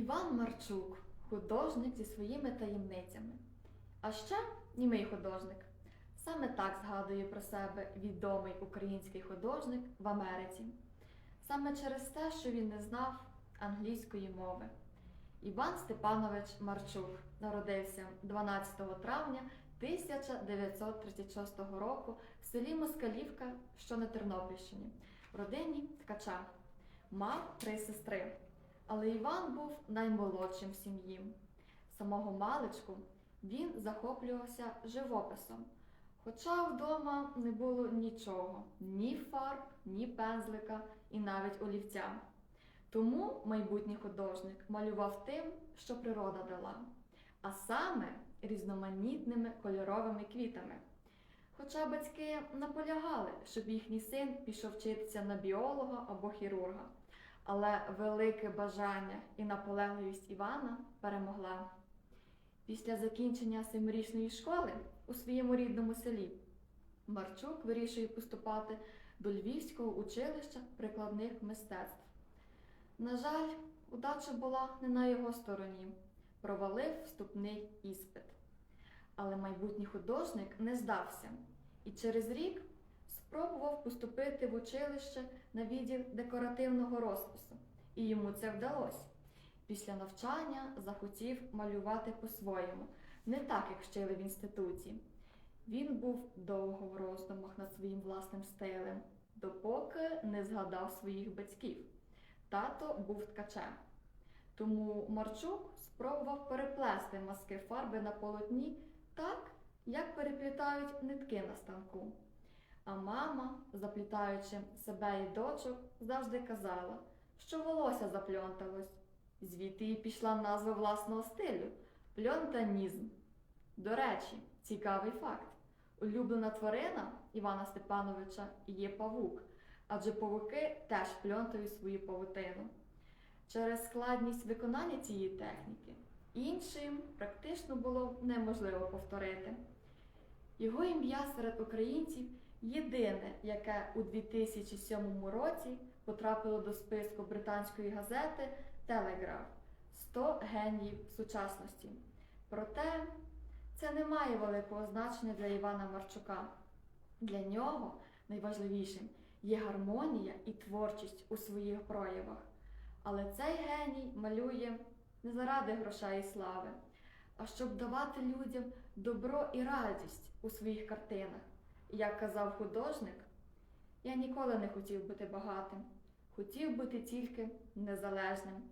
Іван Марчук художник зі своїми таємницями. А ще німий художник. Саме так згадує про себе відомий український художник в Америці. Саме через те, що він не знав англійської мови. Іван Степанович Марчук народився 12 травня 1936 року в селі Москалівка, що на Тернопільщині, в родині Ткача. Мав три сестри, але Іван був наймолодшим в сім'ї. Самого маличку він захоплювався живописом, хоча вдома не було нічого, ні фарб, ні пензлика і навіть олівця. Тому майбутній художник малював тим, що природа дала, а саме різноманітними кольоровими квітами. Хоча батьки наполягали, щоб їхній син пішов вчитися на біолога або хірурга, але велике бажання і наполегливість Івана перемогла. Після закінчення семирічної школи у своєму рідному селі Марчук вирішує поступати до Львівського училища прикладних мистецтв. На жаль, удача була не на його стороні, провалив вступний іспит. Але майбутній художник не здався і через рік спробував поступити в училище на відділ декоративного розпису, і йому це вдалося. Після навчання захотів малювати по-своєму, не так, як вчили в інституті. Він був довго в роздумах над своїм власним стилем, допоки не згадав своїх батьків. Тато був ткачем. Тому Марчук спробував переплести маски фарби на полотні так, як переплітають нитки на станку. А мама, заплітаючи себе і дочок, завжди казала, що волосся запльонталось. Звідти і пішла назва власного стилю пльонтанізм. До речі, цікавий факт: улюблена тварина Івана Степановича є павук, адже павуки теж пльонтають свою павутину. Через складність виконання цієї техніки іншим практично було неможливо повторити. Його ім'я серед українців єдине, яке у 2007 році потрапило до списку британської газети Телеграф 100 геніїв сучасності. Проте це не має великого значення для Івана Марчука. Для нього найважливішим є гармонія і творчість у своїх проявах. Але цей геній малює не заради грошей і слави, а щоб давати людям добро і радість у своїх картинах. Як казав художник, я ніколи не хотів бути багатим, хотів бути тільки незалежним.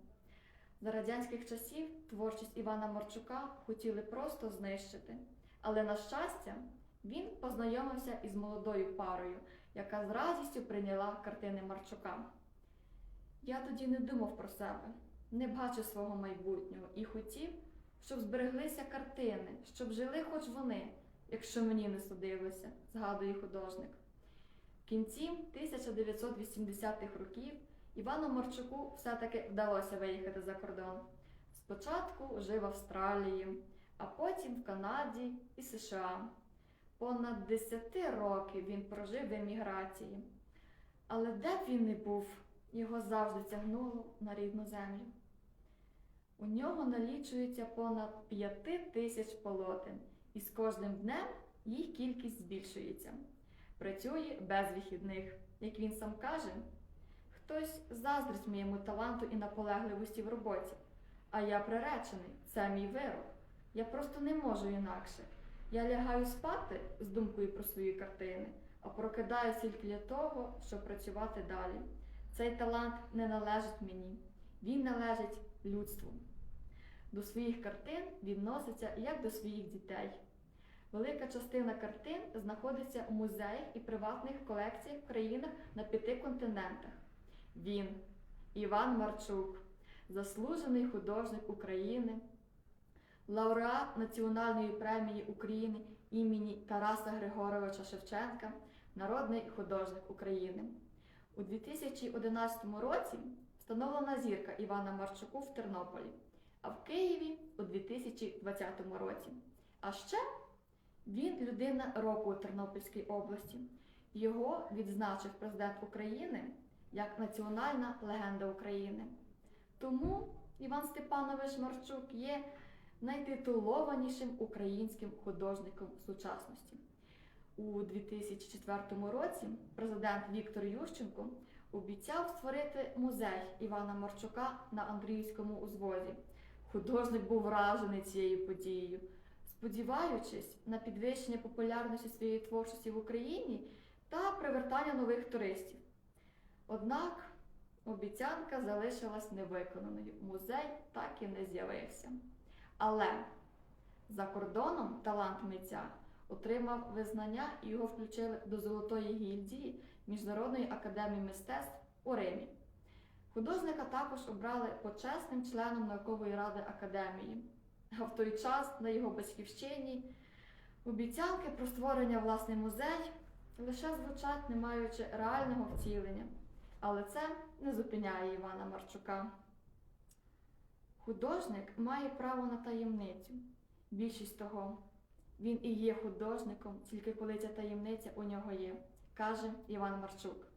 За радянських часів творчість Івана Марчука хотіли просто знищити, але, на щастя, він познайомився із молодою парою, яка з радістю прийняла картини Марчука. Я тоді не думав про себе, не бачив свого майбутнього і хотів, щоб збереглися картини, щоб жили хоч вони, якщо мені не судилося, згадує художник. В кінці 1980-х років Івану Марчуку все-таки вдалося виїхати за кордон. Спочатку жив в Австралії, а потім в Канаді і США. Понад 10 років він прожив в еміграції. Але де б він не був, його завжди тягнуло на рідну землю. У нього налічується понад 5 тисяч полотен, і з кожним днем їх кількість збільшується. Працює без вихідних, як він сам каже. Хтось заздрить моєму таланту і наполегливості в роботі, а я приречений, це мій вирок. Я просто не можу інакше. Я лягаю спати з думкою про свої картини, а прокидаюся тільки для того, щоб працювати далі. Цей талант не належить мені, він належить людству. До своїх картин відноситься як до своїх дітей. Велика частина картин знаходиться у музеях і приватних колекціях в країнах на п'яти континентах. Він, Іван Марчук, заслужений художник України, лауреат Національної премії України імені Тараса Григоровича Шевченка, народний художник України. У 2011 році встановлена зірка Івана Марчуку в Тернополі, а в Києві у 2020 році. А ще він людина року у Тернопільській області. Його відзначив президент України як національна легенда України. Тому Іван Степанович Марчук є найтитулованішим українським художником сучасності. У 2004 році президент Віктор Ющенко обіцяв створити музей Івана Марчука на Андріївському узвозі. Художник був вражений цією подією. Сподіваючись на підвищення популярності своєї творчості в Україні та привертання нових туристів. Однак обіцянка залишилась невиконаною. Музей так і не з'явився. Але за кордоном талант митця отримав визнання і його включили до Золотої гільдії Міжнародної академії мистецтв у Римі. Художника також обрали почесним членом наукової ради академії. А в той час на його батьківщині обіцянки про створення власний музей лише звучать, не маючи реального втілення. Але це не зупиняє Івана Марчука. Художник має право на таємницю. Більшість того, він і є художником, тільки коли ця таємниця у нього є, каже Іван Марчук.